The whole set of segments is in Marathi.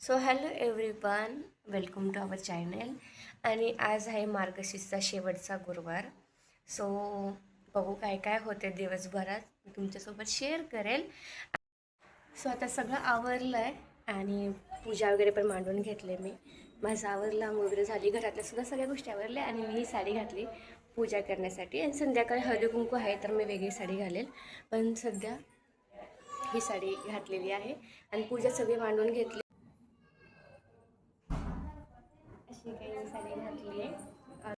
So hello everyone welcome to our channel आणि आज आहे मार्गशीर्षचा शेवटचा गुरुवार. सो बघू काय काय होते दिवसभरात. मी तुमच्यासोबत शेअर करेल. सो आता सगळं आवरलं आहे आणि पूजा वगैरे पण मांडून घेतले मी. माझं आवरलं आंघोळ वगैरे झाली घरातल्या सुद्धा सगळ्या गोष्टी आवरल्या आणि मी ही साडी घातली पूजा करण्यासाठी. आणि संध्याकाळी हळदी कुंकू आहे तर मी वेगळी साडी घालेल. पण सध्या ही साडी घातलेली आहे. आणि पूजा सगळी मांडून घेतली अशी काही साडी घातली आहे.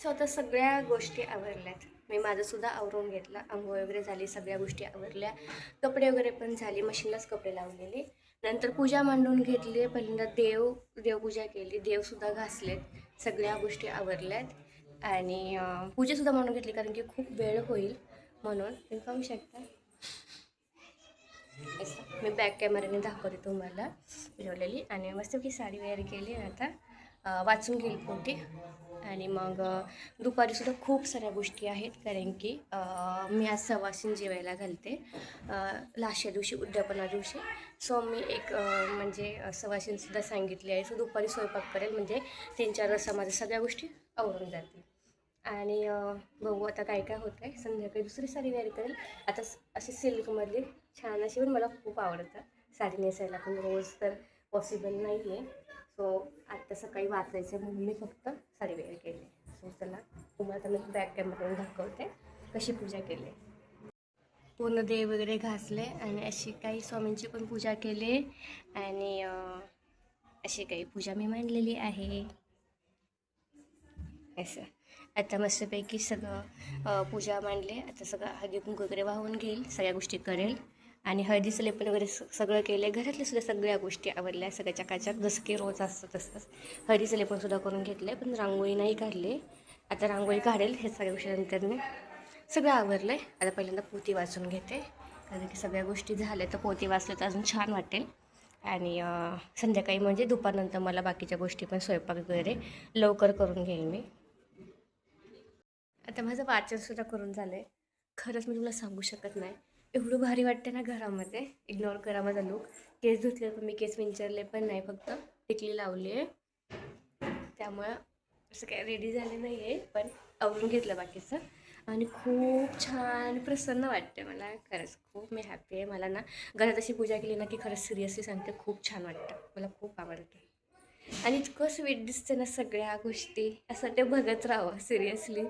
सो आता सगळ्या गोष्टी आवरल्यात. मी माझंसुद्धा आवरून घेतलं. आंघोळ वगैरे झाली सगळ्या गोष्टी आवरल्या. कपडे वगैरे पण झाली. मशीनलाच कपडे लावलेले. नंतर पूजा मांडून घेतली पहिल्यांदा देव देवपूजा केली. देवसुद्धा घासलेत. सगळ्या गोष्टी आवरल्यात. आणि पूजासुद्धा मांडून घेतली कारण की खूप वेळ होईल म्हणून. तुम्ही पाहू शकता. असं मी बॅक कॅमेऱ्याने दाखवते तुम्हाला. फिरवलेली आणि मस्त की साडी वेअर केली आता. वाचून घेईल पोटी. आणि मग दुपारीसुद्धा दुपारी सुद्धा खूप साऱ्या गोष्टी आहेत कारण की मी आज सवासीन जेवायला घालते. लास्टच्या दिवशी उद्यापना दिवशी. सो मी एक म्हणजे अं, सवासीनसुद्धा सांगितली आहे. सो दुपारी स्वयंपाक करेल म्हणजे तीन चार वाजता माझ्या सगळ्या गोष्टी आवरून जातील. आणि बघू आता काय काय होतं आहे. संध्याकाळी दुसरी साडी वेअर करेल. आता अशी सिल्कमधली छान अशी पण मला खूप आवडतं साडी नेसायला पण रोज तर पॉसिबल नाही आहे सो आत्ता सकाळी वाचायचं आहे म्हणून मी फक्त साडी केले. सो चला तुम्हाला मी बॅक कॅमेरावर दाखवते कशी पूजा केली. पूर्ण देव वगैरे घासले आणि अशी काही स्वामींची पण पूजा केली आणि अशी काही पूजा मी मांडलेली आहे. असं. आता मस्तपैकी सगळं पूजा मांडले. आता सगळं हळदी कुंकू वगैरे वाहून घेईल सगळ्या गोष्टी करेल. आणि हळदीचं लेपन वगैरे स- सगळं केलं आहे घरातल्या सुद्धा सगळ्या गोष्टी आवडल्या सगळ्या काच्यात जसं की रोज असतं तसंच. हळदीचं लेपनसुद्धा करून घेतलं पण रांगोळी नाही काढली. आता रांगोळी काढेल हे सगळ्या गोष्टीनंतर मी. सगळं आवरलं आहे आता पहिल्यांदा पोती वाचून घेते. कारण की सगळ्या गोष्टी झाल्या तर पोती वाचलं तर अजून छान वाटेल. आणि संध्याकाळी म्हणजे दुपारनंतर मला बाकीच्या गोष्टी पण स्वयंपाक वगैरे लवकर करून घेईल मी. आता माझं वाचनसुद्धा करून झालं आहे खरंच मी तुला सांगू शकत नाही. एवढं भारी वाटते ना घरामध्ये. इग्नोर करा माझा लुक केस धुतले पण मी केस विंचरले पण नाही फक्त टिकली लावली आहे त्यामुळं असं काय रेडी झाले नाही आहे पण आवरून घेतलं बाकीचं. आणि खूप छान प्रसन्न वाटते मला. खरंच खूप मी हॅपी आहे. मला ना घरात अशी पूजा केली ना की खरंच सिरियसली सांगते खूप छान वाटतं. मला खूप आवडतं. आणि इतकं स्वीट दिसते ना सगळ्या गोष्टी. असं ते बघत राहावं सिरियसली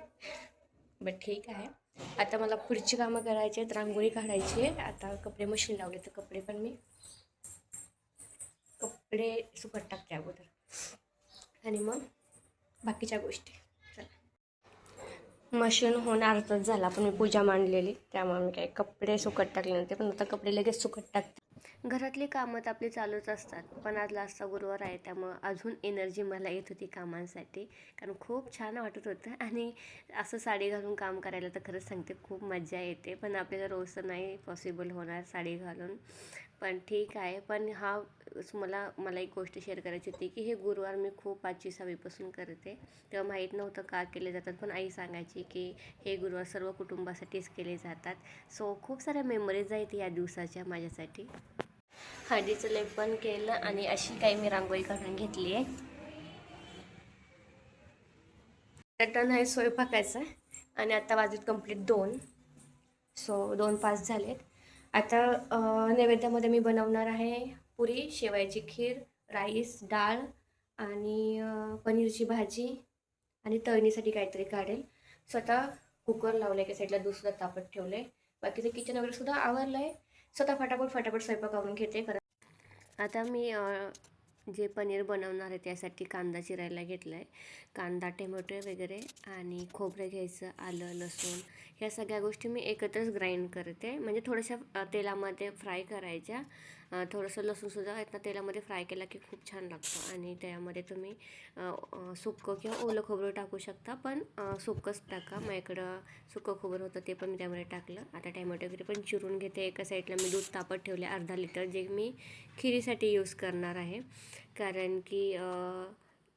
बट ठीक आहे. आता मला पुढची कामं करायची आहेत रांगोळी काढायची आहे. आता कपडे मशीन लावले तर कपडे पण मी कपडे सुकट टाकते अगोदर. आणि मग बाकीच्या गोष्टी. चला. मशीन होऊन अर्धच झाला पण मी पूजा मांडलेली त्यामुळे मी काही कपडे सुकट टाकले नव्हते पण आता कपडे लगेच सुकट टाकते. घरातली कामं तर आपली चालूच असतात पण आज लास्टचा गुरुवार आहे त्यामुळं अजून एनर्जी मला येत होती कामांसाठी. कारण खूप छान वाटत होतं आणि असं साडी घालून काम करायला तर खरंच सांगते खूप मजा येते. पण आपल्याला रोज तर नाही पॉसिबल होणार साडी घालून. पण ठीक आहे. पण हा मला मला एक गोष्ट शेअर करायची होती की हे गुरुवार मी खूप पाचवी सहावीपासून करते. तेव्हा माहीत नव्हतं का केले जातात पण आई सांगायची की हे गुरुवार सर्व कुटुंबासाठीच केले जातात. सो खूप साऱ्या मेमरीज आहेत या दिवसाच्या माझ्यासाठी. हळदीचं लेपन केलं आणि अशी काही मी रांगोळी काढून घेतली आहे. टन आहे. स्वयंपाकायचं आणि आता वाजत कंप्लीट दोन. सो दोन पाच झालेत. आता नैवेद्यामध्ये मी बनवणार आहे पुरी शेवयाची खीर राईस डाळ आणि पनीरची भाजी आणि तळणीसाठी काहीतरी काढेल. स्वतः कुकर लावलं एका साईडला दुसरं तापत ठेवलं आहे बाकीचं किचन वगैरे सुद्धा आवरलं आहे स्वतः फटाफट फटाफट स्वयंपाक आवरून घेते. कारण आता मी जे पनीर बनवणार आहे त्यासाठी कांदा चिरायला घेतला आहे कांदा टोमॅटो वगैरे आणि खोबरं घ्यायचं आलं लसूण. ह्या सगळ्या गोष्टी मी एकत्रच ग्राइंड करते. म्हणजे थोड्याशा तेलामध्ये फ्राय करायच्या. थोडंसं लसूणसुद्धा आहेत ना तेलामध्ये फ्राय केला की खूप छान लागतं. आणि त्यामध्ये तुम्ही सुकं सुक्कं किंवा ओलं खोबरं टाकू शकता पण अ, सुक्कंच टाका. माझ्याकडं सुक्कं खोबरं होतं ते पण मी त्यामध्ये टाकलं. आता टॅमॅटो वगैरे पण चिरून घेते. एका साईडला मी दूध तापत ठेवले अर्धा लिटर जे मी खिरीसाठी यूज करणार आहे. कारण की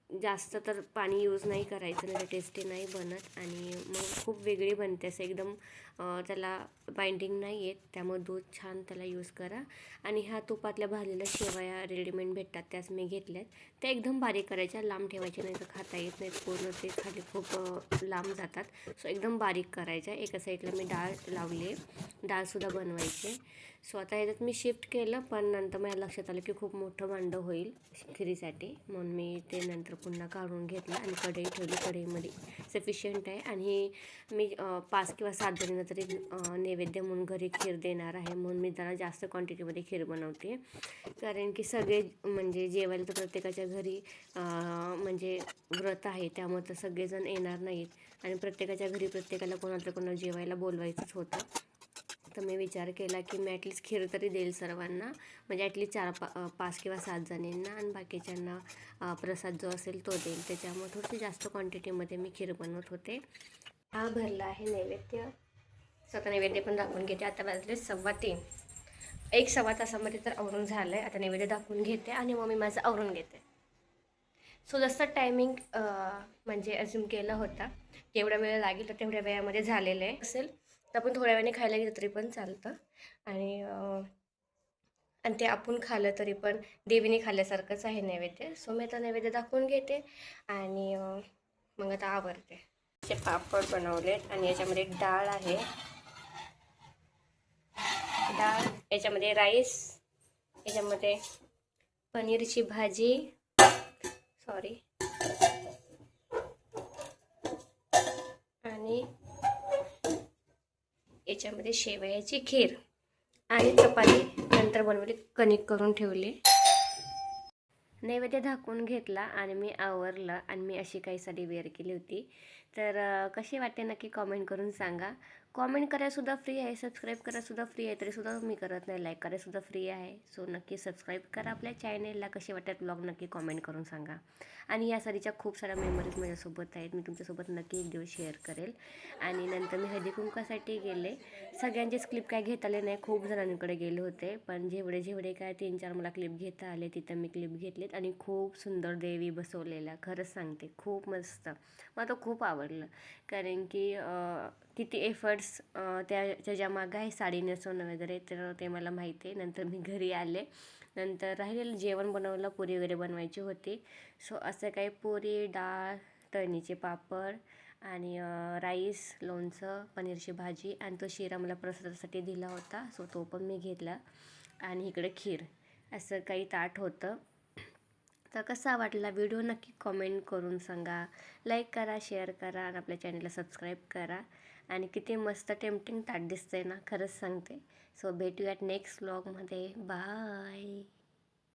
जास्त तर पाणी यूज नाही करायचं नाही टेस्टी नाही बनत. आणि मग खूप वेगळी बनते असं एकदम त्याला बाइंडिंग नाही आहेत त्यामुळे दूध छान त्याला यूज करा. आणि ह्या तुपातल्या भाजलेल्या शेवया रेडीमेड भेटतात त्याच मी घेतल्यात. त्या एकदम बारीक करायच्या लांब ठेवायच्या नाही तर खाता येत नाहीत. पूर्ण ते खाली खूप लांब जातात. सो एकदम बारीक करायच्या. एका साईडला मी डाळ लावली आहे डाळसुद्धा बनवायची. सो आता ह्याच्यात मी शिफ्ट केलं पण नंतर माझ्या लक्षात आलं की खूप मोठं भांडं होईल खिरीसाठी. म्हणून मी ते नंतर पुन्हा काढून घेतलं आणि कढई ठेवली. कढईमध्ये सफिशियंट आहे. आणि मी पाच किंवा सात जणींना तरी नैवेद्य म्हणून घरी खीर देणार आहे म्हणून मी त्याला जास्त क्वांटिटीमध्ये खीर बनवते. कारण की सगळे म्हणजे जेवायला तर प्रत्येकाच्या घरी म्हणजे व्रत आहे त्यामुळे तर सगळेजण येणार नाहीत. आणि प्रत्येकाच्या घरी प्रत्येकाला कोणाला कोणाला जेवायला बोलवायचंच होतं. तर मी विचार केला की मी ॲटलीस्ट खीर तरी देईल सर्वांना. म्हणजे ॲटलीस्ट चार पा पाच किंवा सात जणींना आणि बाकीच्यांना प्रसाद जो असेल तो देईल. त्याच्यामुळे थोडीशी जास्त क्वांटिटीमध्ये मी खीर बनवत होते. हा भरला आहे नैवेद्य. स्वतः नैवेद्य पण दाखवून घेते. आता वाजले सव्वा तीन. एक सव्वा तासामध्ये तर आवरून झालं आहे आता नैवेद्य दाखवून घेते आणि मग मी माझं आवरून घेते. सो जसं टायमिंग म्हणजे अजून केलं होता जेवढा वेळ लागेल तर तेवढ्या वेळामध्ये झालेलं आहे. असेल तर आपण थोड्या वेळाने खायला गेलं तरी पण चालतं. आणि आणि ते आपण खाल्लं तरी पण देवीने खाल्ल्यासारखंच आहे नैवेद्य. सो मी आता नैवेद्य दाखवून घेते आणि मग आता आवरते. असे पापड बनवलेत आणि याच्यामध्ये एक डाळ आहे. डाळ याच्यामध्ये राईस याच्यामध्ये पनीरची भाजी. सॉरी आणि याच्यामध्ये शेवयाची खीर आणि चपाती नंतर बनवली कणिक करून ठेवली. नैवेद्य झाकून घेतला आणि मी आवरलं आणि मी अशी काही साडी वेअर केली होती. तर कशी वाटते नक्की कॉमेंट करून सांगा. कॉमेंट करायलासुद्धा फ्री आहे सबस्क्राईब करायलासुद्धा फ्री आहे तरीसुद्धा मी करत नाही. लाईक करायलासुद्धा फ्री आहे. सो नक्की सबस्क्राईब करा आपल्या चॅनेलला कसे वाटतात ब्लॉग नक्की कॉमेंट करून सांगा. आणि या सारीच्या खूप साऱ्या मेमरीज माझ्यासोबत आहेत. मी तुमच्यासोबत नक्की एक दिवस शेअर करेल. आणि नंतर मी हळदी कुंकासाठी गेले. सगळ्यांचेच क्लिप काय घेता आले नाही. खूप जणांकडे गेले होते. पण जेवढे जेवढे काय तीन चार मला क्लिप घेता आले तिथं मी क्लिप घेतलीत. आणि खूप सुंदर देवी बसवलेल्या खरंच सांगते. खूप मस्त. मला तो खूप आवडलं. कारण की किती एफर्ट्स त्या त्याच्या मागं आहे साडी नेसवणं वगैरे तर ते मला माहिती आहे. नंतर मी घरी आले. नंतर राहिलेलं जेवण बनवलं पुरी वगैरे बनवायची होती. सो असं काही पुरी डाळ तळणीचे पापड आणि राईस लोणचं पनीरची भाजी आणि तो शिरा मला प्रसादासाठी दिला होता. सो तो पण मी घेतला. आणि इकडे खीर. असं काही ताट होतं. तर कसा वाटला व्हिडिओ नक्की कॉमेंट करून सांगा. लाईक करा शेअर करा आणि आपल्या चॅनलला सबस्क्राईब करा. आणि किती मस्त टेम्पटिंग ताट दिसतंय ना खरंच सांगते. सो भेटूयात नेक्स्ट व्लॉगमध्ये बाय